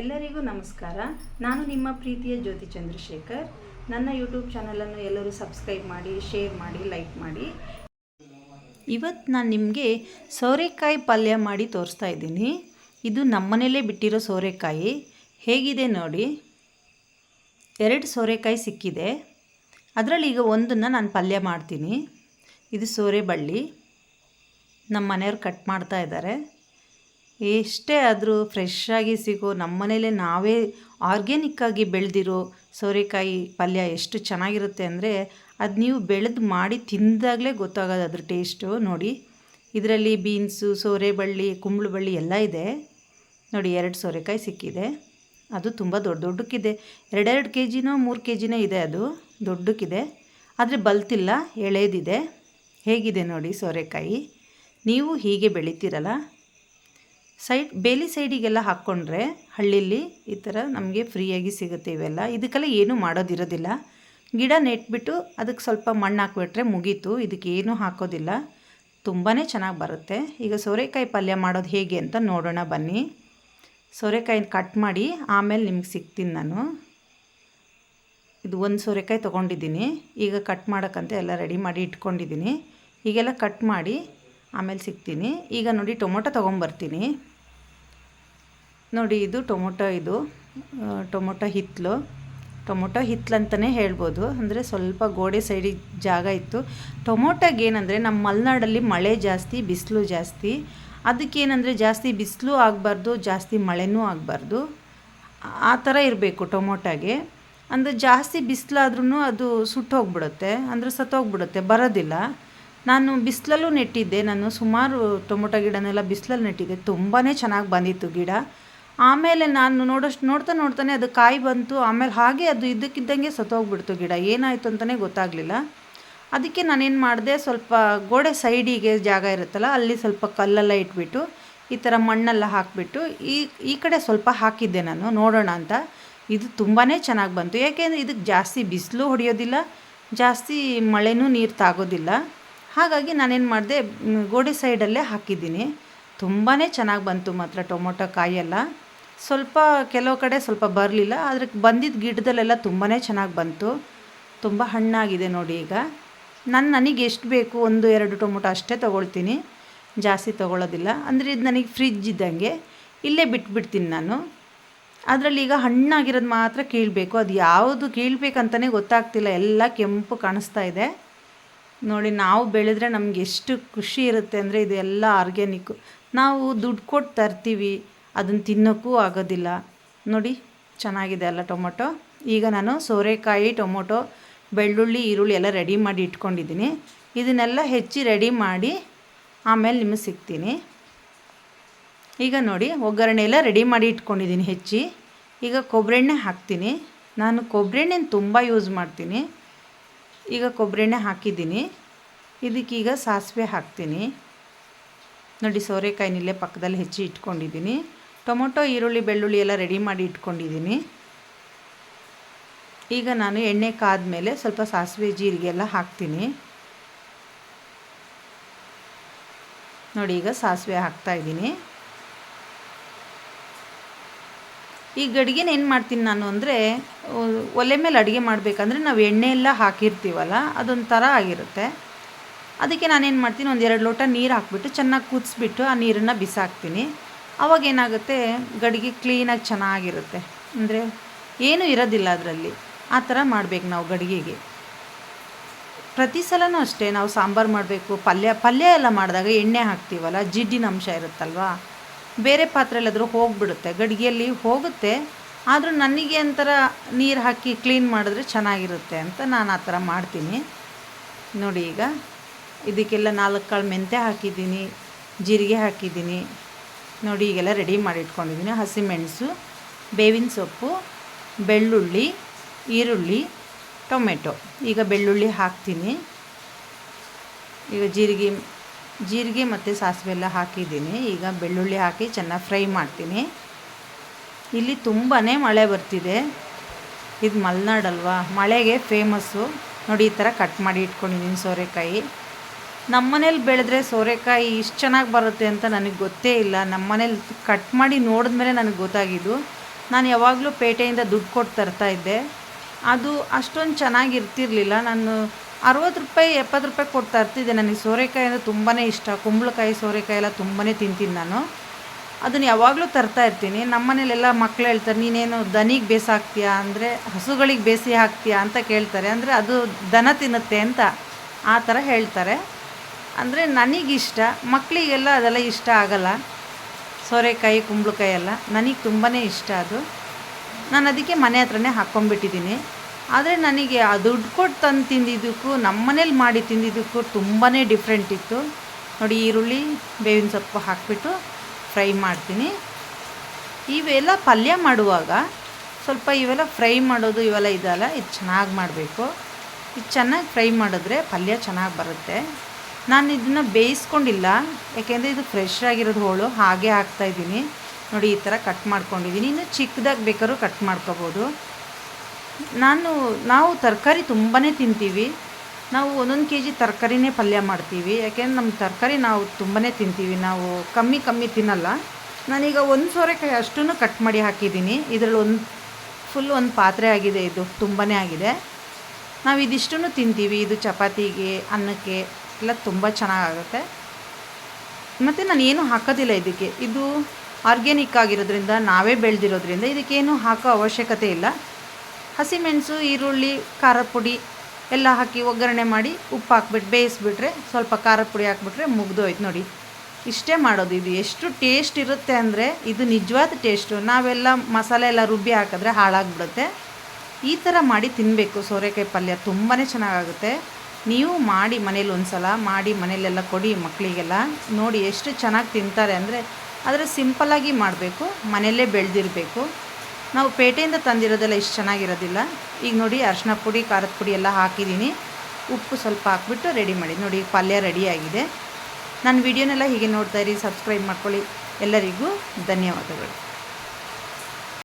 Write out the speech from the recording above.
ಎಲ್ಲರಿಗೂ ನಮಸ್ಕಾರ. ನಾನು ನಿಮ್ಮ ಪ್ರೀತಿಯ ಜ್ಯೋತಿ ಚಂದ್ರಶೇಖರ್. ನನ್ನ ಯೂಟ್ಯೂಬ್ ಚಾನಲನ್ನು ಎಲ್ಲರೂ ಸಬ್ಸ್ಕ್ರೈಬ್ ಮಾಡಿ, ಶೇರ್ ಮಾಡಿ, ಲೈಕ್ ಮಾಡಿ. ಇವತ್ತು ನಾನು ನಿಮಗೆ ಸೋರೆಕಾಯಿ ಪಲ್ಯ ಮಾಡಿ ತೋರಿಸ್ತಾ ಇದ್ದೀನಿ. ಇದು ನಮ್ಮನೇಲೇ ಬಿಟ್ಟಿರೋ ಸೋರೆಕಾಯಿ. ಹೇಗಿದೆ ನೋಡಿ. ಎರಡು ಸೋರೆಕಾಯಿ ಸಿಕ್ಕಿದೆ. ಅದರಲ್ಲಿ ಈಗ ಒಂದನ್ನು ನಾನು ಪಲ್ಯ ಮಾಡ್ತೀನಿ. ಇದು ಸೋರೆ ಬಳ್ಳಿ. ನಮ್ಮ ಮನೆಯವ್ರು ಕಟ್ ಮಾಡ್ತಾ ಇದ್ದಾರೆ. ಎಷ್ಟೇ ಆದರೂ ಫ್ರೆಶ್ಶಾಗಿ ಸಿಗೋ ನಮ್ಮ ಮನೇಲೇ ನಾವೇ ಆರ್ಗ್ಯಾನಿಕ್ಕಾಗಿ ಬೆಳೆದಿರೋ ಸೋರೆಕಾಯಿ ಪಲ್ಯ ಎಷ್ಟು ಚೆನ್ನಾಗಿರುತ್ತೆ ಅಂದರೆ ಅದು ನೀವು ಬೆಳೆದು ಮಾಡಿ ತಿಂದಾಗಲೇ ಗೊತ್ತಾಗೋದು ಅದ್ರ ಟೇಸ್ಟು ನೋಡಿ, ಇದರಲ್ಲಿ ಬೀನ್ಸು ಸೋರೆ ಬಳ್ಳಿ ಕುಂಬಳು ಬಳ್ಳಿ ಎಲ್ಲ ಇದೆ. ನೋಡಿ, ಎರಡು ಸೋರೆಕಾಯಿ ಸಿಕ್ಕಿದೆ. ಅದು ತುಂಬ ದೊಡ್ಡ ದೊಡ್ಡಕ್ಕಿದೆ. ಎರಡೆರಡು ಕೆ ಜಿನೋ ಮೂರು ಕೆ ಜಿನೋ ಇದೆ ಅದು, ದೊಡ್ಡಕ್ಕಿದೆ. ಆದರೆ ಬಲ್ತಿಲ್ಲ, ಎಳೆದಿದೆ. ಹೇಗಿದೆ ನೋಡಿ ಸೋರೆಕಾಯಿ? ನೀವು ಹೀಗೆ ಬೆಳಿತೀರಲ್ಲ ಸೈಡ್, ಬೇಲಿ ಸೈಡಿಗೆಲ್ಲ ಹಾಕ್ಕೊಂಡ್ರೆ ಹಳ್ಳಿಲಿ ಈ ಥರ ನಮಗೆ ಫ್ರೀಯಾಗಿ ಸಿಗುತ್ತೆ ಇವೆಲ್ಲ. ಇದಕ್ಕೆಲ್ಲ ಏನೂ ಮಾಡೋದಿರೋದಿಲ್ಲ. ಗಿಡ ನೆಟ್ಬಿಟ್ಟು ಅದಕ್ಕೆ ಸ್ವಲ್ಪ ಮಣ್ಣು ಹಾಕ್ಬಿಟ್ರೆ ಮುಗೀತು. ಇದಕ್ಕೆ ಏನೂ ಹಾಕೋದಿಲ್ಲ. ತುಂಬಾ ಚೆನ್ನಾಗಿ ಬರುತ್ತೆ. ಈಗ ಸೋರೆಕಾಯಿ ಪಲ್ಯ ಮಾಡೋದು ಹೇಗೆ ಅಂತ ನೋಡೋಣ ಬನ್ನಿ. ಸೋರೆಕಾಯಿ ಕಟ್ ಮಾಡಿ ಆಮೇಲೆ ನಿಮ್ಗೆ ಸಿಗ್ತೀನಿ ನಾನು. ಇದು ಒಂದು ಸೋರೆಕಾಯಿ ತೊಗೊಂಡಿದ್ದೀನಿ. ಈಗ ಕಟ್ ಮಾಡೋಕ್ಕಂತ ಎಲ್ಲ ರೆಡಿ ಮಾಡಿ ಇಟ್ಕೊಂಡಿದ್ದೀನಿ. ಈಗೆಲ್ಲ ಕಟ್ ಮಾಡಿ ಆಮೇಲೆ ಸಿಗ್ತೀನಿ. ಈಗ ನೋಡಿ ಟೊಮೊಟೊ ತೊಗೊಂಬರ್ತೀನಿ. ನೋಡಿ ಇದು ಟೊಮೊಟೊ ಇದು ಟೊಮೊಟೊ ಹಿತ್ತಲು ಟೊಮೊಟೊ ಹಿತ್ತಲಂತಲೇ ಹೇಳ್ಬೋದು. ಅಂದರೆ ಸ್ವಲ್ಪ ಗೋಡೆ ಸೈಡಿಗೆ ಜಾಗ ಇತ್ತು. ಟೊಮೊಟೊಗೆ ಏನಂದರೆ ನಮ್ಮ ಮಲೆನಾಡಲ್ಲಿ ಮಳೆ ಜಾಸ್ತಿ, ಬಿಸಿಲು ಜಾಸ್ತಿ. ಅದಕ್ಕೇನಂದರೆ ಜಾಸ್ತಿ ಬಿಸಿಲು ಆಗಬಾರ್ದು, ಜಾಸ್ತಿ ಮಳೆನೂ ಆಗಬಾರ್ದು. ಆ ಥರ ಇರಬೇಕು ಟೊಮೊಟೊಗೆ. ಅಂದರೆ ಜಾಸ್ತಿ ಬಿಸಿಲಾದ್ರೂ ಅದು ಸುಟ್ಟೋಗ್ಬಿಡುತ್ತೆ. ಅಂದರೆ ಸತ್ತೋಗ್ಬಿಡುತ್ತೆ, ಬರೋದಿಲ್ಲ. ನಾನು ಬಿಸಿಲಲ್ಲೂ ನೆಟ್ಟಿದ್ದೆ. ನಾನು ಸುಮಾರು ಟೊಮೊಟೊ ಗಿಡನೆಲ್ಲ ಬಿಸಿಲಲ್ಲಿ ನೆಟ್ಟಿದ್ದೆ. ತುಂಬಾ ಚೆನ್ನಾಗಿ ಬಂದಿತ್ತು ಗಿಡ. ಆಮೇಲೆ ನಾನು ನೋಡೋಷ್ಟು, ನೋಡ್ತಾ ನೋಡ್ತಾನೆ ಅದು ಕಾಯಿ ಬಂತು. ಆಮೇಲೆ ಹಾಗೆ ಅದು ಇದ್ದಕ್ಕಿದ್ದಂಗೆ ಸತ್ತೋಗ್ಬಿಡ್ತು ಗಿಡ. ಏನಾಯಿತು ಅಂತಲೇ ಗೊತ್ತಾಗಲಿಲ್ಲ. ಅದಕ್ಕೆ ನಾನೇನು ಮಾಡಿದೆ, ಸ್ವಲ್ಪ ಗೋಡೆ ಸೈಡಿಗೆ ಜಾಗ ಇರುತ್ತಲ್ಲ, ಅಲ್ಲಿ ಸ್ವಲ್ಪ ಕಲ್ಲೆಲ್ಲ ಇಟ್ಬಿಟ್ಟು, ಈ ಥರ ಮಣ್ಣೆಲ್ಲ ಹಾಕಿಬಿಟ್ಟು, ಈ ಈ ಕಡೆ ಸ್ವಲ್ಪ ಹಾಕಿದ್ದೆ ನಾನು. ನೋಡೋಣ ಅಂತ. ಇದು ತುಂಬಾ ಚೆನ್ನಾಗಿ ಬಂತು. ಯಾಕೆಂದರೆ ಇದಕ್ಕೆ ಜಾಸ್ತಿ ಬಿಸಿಲು ಹೊಡೆಯೋದಿಲ್ಲ, ಜಾಸ್ತಿ ಮಳೆನೂ ನೀರು ತಾಗೋದಿಲ್ಲ. ಹಾಗಾಗಿ ನಾನೇನು ಮಾಡಿದೆ ಗೋಡೆ ಸೈಡಲ್ಲೇ ಹಾಕಿದ್ದೀನಿ. ತುಂಬಾ ಚೆನ್ನಾಗಿ ಬಂತು ಮಾತ್ರ ಟೊಮೊಟೊ ಕಾಯೆಲ್ಲ. ಸ್ವಲ್ಪ ಕೆಲವು ಕಡೆ ಸ್ವಲ್ಪ ಬರಲಿಲ್ಲ, ಆದರೆ ಬಂದಿದ್ದ ಗಿಡದಲ್ಲೆಲ್ಲ ತುಂಬಾ ಚೆನ್ನಾಗಿ ಬಂತು. ತುಂಬ ಹಣ್ಣಾಗಿದೆ ನೋಡಿ ಈಗ. ನಾನು ನನಗೆ ಎಷ್ಟು ಬೇಕು, ಒಂದು, ಎರಡು ಟೊಮೊಟೊ ಅಷ್ಟೇ ತೊಗೊಳ್ತೀನಿ. ಜಾಸ್ತಿ ತೊಗೊಳ್ಳೋದಿಲ್ಲ ಅಂದರೆ ಇದು ನನಗೆ ಫ್ರಿಜ್ ಇದ್ದಂಗೆ. ಇಲ್ಲೇ ಬಿಟ್ಬಿಡ್ತೀನಿ ನಾನು. ಅದರಲ್ಲಿ ಈಗ ಹಣ್ಣಾಗಿರೋದು ಮಾತ್ರ ಕೀಳಬೇಕು. ಅದು ಯಾವುದು ಕೀಳಬೇಕಂತಲೇ ಗೊತ್ತಾಗ್ತಿಲ್ಲ. ಎಲ್ಲ ಕೆಂಪು ಕಾಣಿಸ್ತಾ ಇದೆ. ನೋಡಿ, ನಾವು ಬೆಳೆದ್ರೆ ನಮ್ಗೆ ಎಷ್ಟು ಖುಷಿ ಇರುತ್ತೆ ಅಂದರೆ ಇದೆಲ್ಲ ಆರ್ಗ್ಯಾನಿಕ್ಕು ನಾವು ದುಡ್ಡು ಕೊಟ್ಟು ತರ್ತೀವಿ ಅದನ್ನು ತಿನ್ನೋಕ್ಕೂ ಆಗೋದಿಲ್ಲ. ನೋಡಿ, ಚೆನ್ನಾಗಿದೆ ಅಲ್ಲ ಟೊಮೊಟೊ. ಈಗ ನಾನು ಸೋರೆಕಾಯಿ, ಟೊಮೊಟೊ, ಬೆಳ್ಳುಳ್ಳಿ, ಈರುಳ್ಳಿ ಎಲ್ಲ ರೆಡಿ ಮಾಡಿ ಇಟ್ಕೊಂಡಿದ್ದೀನಿ. ಇದನ್ನೆಲ್ಲ ಹೆಚ್ಚಿ ರೆಡಿ ಮಾಡಿ ಆಮೇಲೆ ನಿಮಗೆ ಸಿಗ್ತೀನಿ. ಈಗ ನೋಡಿ, ಒಗ್ಗರಣೆ ಎಲ್ಲ ರೆಡಿ ಮಾಡಿ ಇಟ್ಕೊಂಡಿದ್ದೀನಿ ಹೆಚ್ಚಿ. ಈಗ ಕೊಬ್ಬರೆಣ್ಣೆ ಹಾಕ್ತೀನಿ. ನಾನು ಕೊಬ್ಬರೆಣ್ಣೆನ ತುಂಬ ಯೂಸ್ ಮಾಡ್ತೀನಿ. ಈಗ ಕೊಬ್ಬರೆಣ್ಣೆ ಹಾಕಿದ್ದೀನಿ. ಇದಕ್ಕೀಗ ಸಾಸಿವೆ ಹಾಕ್ತೀನಿ. ನೋಡಿ ಸೋರೆಕಾಯಿನಿಲ್ಲೇ ಪಕ್ಕದಲ್ಲಿ ಹೆಚ್ಚಿ ಇಟ್ಕೊಂಡಿದ್ದೀನಿ. ಟೊಮೊಟೊ, ಈರುಳ್ಳಿ, ಬೆಳ್ಳುಳ್ಳಿ ಎಲ್ಲ ರೆಡಿ ಮಾಡಿ ಇಟ್ಕೊಂಡಿದ್ದೀನಿ. ಈಗ ನಾನು ಎಣ್ಣೆ ಕಾದ್ಮೇಲೆ ಸ್ವಲ್ಪ ಸಾಸಿವೆ, ಜೀರಿಗೆ ಎಲ್ಲ ಹಾಕ್ತೀನಿ. ನೋಡಿ ಈಗ ಸಾಸಿವೆ ಹಾಕ್ತಾಯಿದ್ದೀನಿ ಈ ಗಡಿಗೆನ ಏನು ಮಾಡ್ತೀನಿ ನಾನು ಅಂದರೆ ಒಲೆ ಮೇಲೆ ಅಡುಗೆ ಮಾಡಬೇಕಂದ್ರೆ ನಾವು ಎಣ್ಣೆ ಎಲ್ಲ ಹಾಕಿರ್ತೀವಲ್ಲ, ಅದೊಂಥರ ಆಗಿರುತ್ತೆ. ಅದಕ್ಕೆ ನಾನೇನು ಮಾಡ್ತೀನಿ, ಒಂದು ಎರಡು ಲೋಟ ನೀರು ಹಾಕ್ಬಿಟ್ಟು ಚೆನ್ನಾಗಿ ಕುದಿಸ್ಬಿಟ್ಟು ಆ ನೀರನ್ನು ಬಿಸಾಕ್ತೀನಿ. ಅವಾಗ ಏನಾಗುತ್ತೆ, ಗಡಿಗೆ ಕ್ಲೀನಾಗಿ ಚೆನ್ನಾಗಿರುತ್ತೆ. ಅಂದರೆ ಏನೂ ಇರೋದಿಲ್ಲ ಅದರಲ್ಲಿ. ಆ ಥರ ಮಾಡಬೇಕು ನಾವು ಗಡಿಗೆಗೆ. ಪ್ರತಿ ಸಲನೂ ಅಷ್ಟೇ, ನಾವು ಸಾಂಬಾರು ಮಾಡಬೇಕು, ಪಲ್ಯ ಪಲ್ಯ ಎಲ್ಲ ಮಾಡಿದಾಗ ಎಣ್ಣೆ ಹಾಕ್ತೀವಲ್ಲ, ಜಿಡ್ಡಿನ ಅಂಶ ಇರುತ್ತಲ್ವಾ? ಬೇರೆ ಪಾತ್ರೆಯಲ್ಲಾದರೂ ಹೋಗಿಬಿಡುತ್ತೆ, ಗಡಿಗೆಯಲ್ಲಿ ಹೋಗುತ್ತೆ, ಆದರೂ ನನಗೆ ಒಂಥರ ನೀರು ಹಾಕಿ ಕ್ಲೀನ್ ಮಾಡಿದ್ರೆ ಚೆನ್ನಾಗಿರುತ್ತೆ ಅಂತ ನಾನು ಆ ಥರ ಮಾಡ್ತೀನಿ. ನೋಡಿ ಈಗ, ಇದಕ್ಕೆಲ್ಲ ನಾಲ್ಕು ಕಾಳು ಮೆಂತ್ಯ ಹಾಕಿದ್ದೀನಿ, ಜೀರಿಗೆ ಹಾಕಿದ್ದೀನಿ. ನೋಡಿ ಈಗೆಲ್ಲ ರೆಡಿ ಮಾಡಿ ಇಟ್ಕೊಂಡಿದ್ದೀನಿ. ಹಸಿಮೆಣಸು, ಬೇವಿನ ಸೊಪ್ಪು, ಬೆಳ್ಳುಳ್ಳಿ, ಈರುಳ್ಳಿ, ಟೊಮೆಟೊ. ಈಗ ಬೆಳ್ಳುಳ್ಳಿ ಹಾಕ್ತೀನಿ. ಈಗ ಜೀರಿಗೆ ಜೀರಿಗೆ ಮತ್ತು ಸಾಸಿವೆ ಎಲ್ಲ ಹಾಕಿದ್ದೀನಿ. ಈಗ ಬೆಳ್ಳುಳ್ಳಿ ಹಾಕಿ ಚೆನ್ನಾಗಿ ಫ್ರೈ ಮಾಡ್ತೀನಿ. ಇಲ್ಲಿ ತುಂಬಾ ಮಳೆ ಬರ್ತಿದೆ. ಇದು ಮಲೆನಾಡಲ್ವಾ? ಮಳೆಗೆ ಫೇಮಸ್ಸು. ನೋಡಿ, ಈ ಥರ ಕಟ್ ಮಾಡಿ ಇಟ್ಕೊಂಡಿದ್ದೀನಿ ಸೋರೆಕಾಯಿ. ನಮ್ಮ ಮನೇಲಿ ಬೆಳೆದ್ರೆ ಸೋರೆಕಾಯಿ ಇಷ್ಟು ಚೆನ್ನಾಗಿ ಬರುತ್ತೆ ಅಂತ ನನಗೆ ಗೊತ್ತೇ ಇಲ್ಲ. ನಮ್ಮ ಮನೇಲಿ ಕಟ್ ಮಾಡಿ ನೋಡಿದ್ಮೇಲೆ ನನಗೆ ಗೊತ್ತಾಗಿದ್ದು. ನಾನು ಯಾವಾಗಲೂ ಪೇಟೆಯಿಂದ ದುಡ್ಡು ಕೊಟ್ಟು ತರ್ತಾ ಇದ್ದೆ. ಅದು ಅಷ್ಟೊಂದು ಚೆನ್ನಾಗಿರ್ತಿರ್ಲಿಲ್ಲ. ನಾನು ಅರವತ್ತು ರೂಪಾಯಿ, ಎಪ್ಪತ್ತು ರೂಪಾಯಿ ಕೊಟ್ಟು ತರ್ತಿದ್ದೆ ನನಗೆ ಸೋರೆಕಾಯಿ ಅಂದರೆ ತುಂಬಾ ಇಷ್ಟ. ಕುಂಬಳಕಾಯಿ ಸೋರೆಕಾಯಿ ಎಲ್ಲ ತುಂಬಾ ತಿಂತೀನಿ ನಾನು. ಅದನ್ನು ಯಾವಾಗಲೂ ತರ್ತಾ ಇರ್ತೀನಿ. ನಮ್ಮ ಮನೇಲೆಲ್ಲ ಮಕ್ಕಳು ಹೇಳ್ತಾರೆ, ನೀನೇನು ದನಿಗೆ ಬೇಸ ಹಾಕ್ತೀಯಾ ಅಂದರೆ, ಹಸುಗಳಿಗೆ ಬೇಸಿ ಹಾಕ್ತೀಯಾ? ಅಂತ ಕೇಳ್ತಾರೆ. ಅಂದರೆ, ಅದು ದನ ತಿನ್ನುತ್ತೆ ಅಂತ ಆ ಥರ ಹೇಳ್ತಾರೆ. ಅಂದರೆ, ನನಗಿಷ್ಟ. ಮಕ್ಕಳಿಗೆಲ್ಲ ಅದೆಲ್ಲ ಇಷ್ಟ ಆಗಲ್ಲ. ಸೋರೆಕಾಯಿ, ಕುಂಬಳಕಾಯಿ ಎಲ್ಲ. ನನಗೆ ತುಂಬಾ ಇಷ್ಟ ಅದು. ನಾನು ಅದಕ್ಕೆ ಮನೆ ಹತ್ರನೇ ಹಾಕ್ಕೊಂಬಿಟ್ಟಿದ್ದೀನಿ ಆದರೆ ನನಗೆ ಆ ದುಡ್ಡು ಕೊಟ್ಟು ತಂದು ತಿಂದಿದ್ದಕ್ಕೂ ನಮ್ಮ ಮನೇಲಿ ಮಾಡಿ ತಿಂದಿದ್ದಕ್ಕೂ ತುಂಬಾ ಡಿಫ್ರೆಂಟ್ ಇತ್ತು. ನೋಡಿ, ಈರುಳ್ಳಿ, ಬೇವಿನ ಸೊಪ್ಪು ಹಾಕಿಬಿಟ್ಟು ಫ್ರೈ ಮಾಡ್ತೀನಿ. ಇವೆಲ್ಲ ಪಲ್ಯ ಮಾಡುವಾಗ ಸ್ವಲ್ಪ ಇವೆಲ್ಲ ಫ್ರೈ ಮಾಡೋದು, ಇವೆಲ್ಲ ಇದಲ್ಲ ಇದು ಚೆನ್ನಾಗಿ ಮಾಡಬೇಕು. ಇದು ಚೆನ್ನಾಗಿ ಫ್ರೈ ಮಾಡಿದ್ರೆ ಪಲ್ಯ ಚೆನ್ನಾಗಿ ಬರುತ್ತೆ. ನಾನು ಇದನ್ನು ಬೇಯಿಸ್ಕೊಂಡಿಲ್ಲ, ಯಾಕೆಂದರೆ ಇದು ಫ್ರೆಶ್ ಆಗಿರೋದು ಹೋಳು, ಹಾಗೆ ಹಾಕ್ತಾಯಿದ್ದೀನಿ ನೋಡಿ, ಈ ಥರ ಕಟ್ ಮಾಡ್ಕೊಂಡಿದ್ದೀನಿ. ಇನ್ನು ಚಿಕ್ಕದಾಗಿ ಬೇಕಾದ್ರೂ ಕಟ್ ಮಾಡ್ಕೋಬೋದು. ನಾನು, ನಾವು ತರಕಾರಿ ತುಂಬಾ ತಿಂತೀವಿ. ನಾವು ಒಂದೊಂದು ಕೆ ಜಿ ತರಕಾರಿನೇ ಪಲ್ಯ ಮಾಡ್ತೀವಿ. ಯಾಕೆಂದ್ರೆ ನಮ್ಮ ತರಕಾರಿ ನಾವು ತುಂಬಾ ತಿಂತೀವಿ. ನಾವು ಕಮ್ಮಿ ಕಮ್ಮಿ ತಿನ್ನಲ್ಲ. ನಾನೀಗ ಒಂದು ಸೋರೆಕಾಯಿ ಅಷ್ಟೂ ಕಟ್ ಮಾಡಿ ಹಾಕಿದ್ದೀನಿ. ಇದರಲ್ಲಿ ಒಂದು ಫುಲ್ ಒಂದು ಪಾತ್ರೆ ಆಗಿದೆ ಇದು. ತುಂಬಾ ಆಗಿದೆ. ನಾವು ಇದಿಷ್ಟೂ ತಿಂತೀವಿ. ಇದು ಚಪಾತಿಗೆ, ಅನ್ನಕ್ಕೆ ಎಲ್ಲ ತುಂಬ ಚೆನ್ನಾಗಾಗುತ್ತೆ. ಮತ್ತು ನಾನು ಏನು ಹಾಕೋದಿಲ್ಲ ಇದಕ್ಕೆ. ಇದು ಆರ್ಗ್ಯಾನಿಕ್ ಆಗಿರೋದ್ರಿಂದ, ನಾವೇ ಬೆಳೆದಿರೋದ್ರಿಂದ ಇದಕ್ಕೇನು ಹಾಕೋ ಅವಶ್ಯಕತೆ ಇಲ್ಲ. ಹಸಿಮೆಣಸು, ಈರುಳ್ಳಿ ಖಾರದ ಪುಡಿ ಎಲ್ಲ ಹಾಕಿ ಒಗ್ಗರಣೆ ಮಾಡಿ ಉಪ್ಪು ಹಾಕ್ಬಿಟ್ಟು ಬೇಯಿಸ್ಬಿಟ್ರೆ ಸ್ವಲ್ಪ ಖಾರದ ಪುಡಿ ಹಾಕ್ಬಿಟ್ರೆ ಮುಗ್ದೋಯ್ತು ನೋಡಿ. ಇಷ್ಟೇ ಮಾಡೋದು ಇದು. ಎಷ್ಟು ಟೇಸ್ಟ್ ಇರುತ್ತೆ ಅಂದರೆ ಇದು ನಿಜವಾದ ಟೇಸ್ಟು ನಾವೆಲ್ಲ ಮಸಾಲೆ ಎಲ್ಲ ರುಬ್ಬಿ ಹಾಕಿದ್ರೆ ಹಾಳಾಗ್ಬಿಡುತ್ತೆ. ಈ ಥರ ಮಾಡಿ ತಿನ್ನಬೇಕು ಸೋರೆಕಾಯಿ ಪಲ್ಯ. ತುಂಬಾ ಚೆನ್ನಾಗಾಗುತ್ತೆ. ನೀವು ಮಾಡಿ ಮನೇಲಿ ಒಂದು ಸಲ ಮಾಡಿ ಮನೇಲೆಲ್ಲ ಕೊಡಿ ಮಕ್ಕಳಿಗೆಲ್ಲ ನೋಡಿ ಎಷ್ಟು ಚೆನ್ನಾಗಿ ತಿಂತಾರೆ ಅಂದರೆ ಆದರೆ ಸಿಂಪಲ್ಲಾಗಿ ಮಾಡಬೇಕು, ಮನೆಯಲ್ಲೇ ಬೆಳೆದಿರಬೇಕು. ನಾವು ಪೇಟೆಯಿಂದ ತಂದಿರೋದೆಲ್ಲ ಇಷ್ಟು ಚೆನ್ನಾಗಿರೋದಿಲ್ಲ. ಈಗ ನೋಡಿ ಅರ್ಶಿನ ಪುಡಿ, ಖಾರದ ಪುಡಿ ಎಲ್ಲ ಹಾಕಿದ್ದೀನಿ. ಉಪ್ಪು ಸ್ವಲ್ಪ ಹಾಕ್ಬಿಟ್ಟು ರೆಡಿ ಮಾಡಿ. ನೋಡಿ ಪಲ್ಯ ರೆಡಿಯಾಗಿದೆ ನನ್ನ ವಿಡಿಯೋನೆಲ್ಲ ಹೀಗೆ ನೋಡ್ತಾಯಿರಿ ಸಬ್ಸ್ಕ್ರೈಬ್ ಮಾಡ್ಕೊಳ್ಳಿ. ಎಲ್ಲರಿಗೂ ಧನ್ಯವಾದಗಳು.